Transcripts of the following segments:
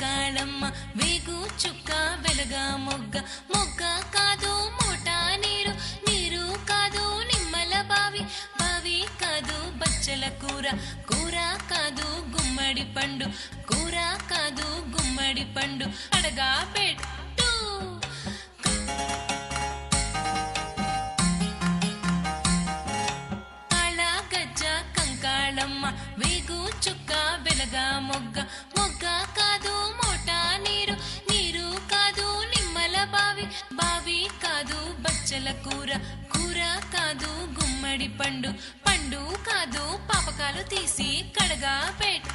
కాళమ్మ వేగు చుక్క వెలగా మొగ్గ. మొగ్గ కాదు మూట నీరు. నీరు కాదు నిమ్మల బావి. బావి కాదు బచ్చల కూర. కూర కాదు గుమ్మడి పండు. కూర కాదు గుమ్మడి పండు. అడగా పెట్టు. కాళ గజ్జ కంకాళమ్మ. వేగు చుక్క వెలగా మొగ్గ. బావి కాదు బచ్చల కూర కూర కాదు గుమ్మడి పండు పండు కాదు పాపకాలు తీసి కడగా పెట్టు.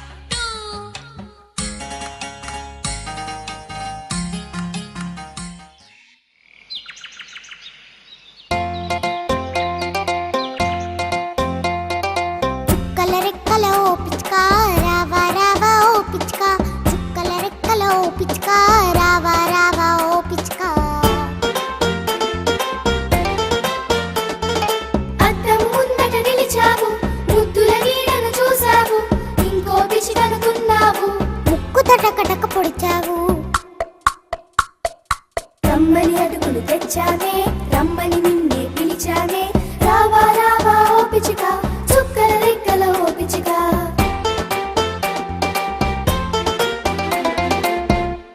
చుక్కల పిచ్చుక రావా రావా ఓ పిచ్చుక. చుక్కల రెక్కలో రావా రావా. పొడిచావు. కమ్మని అడుగులు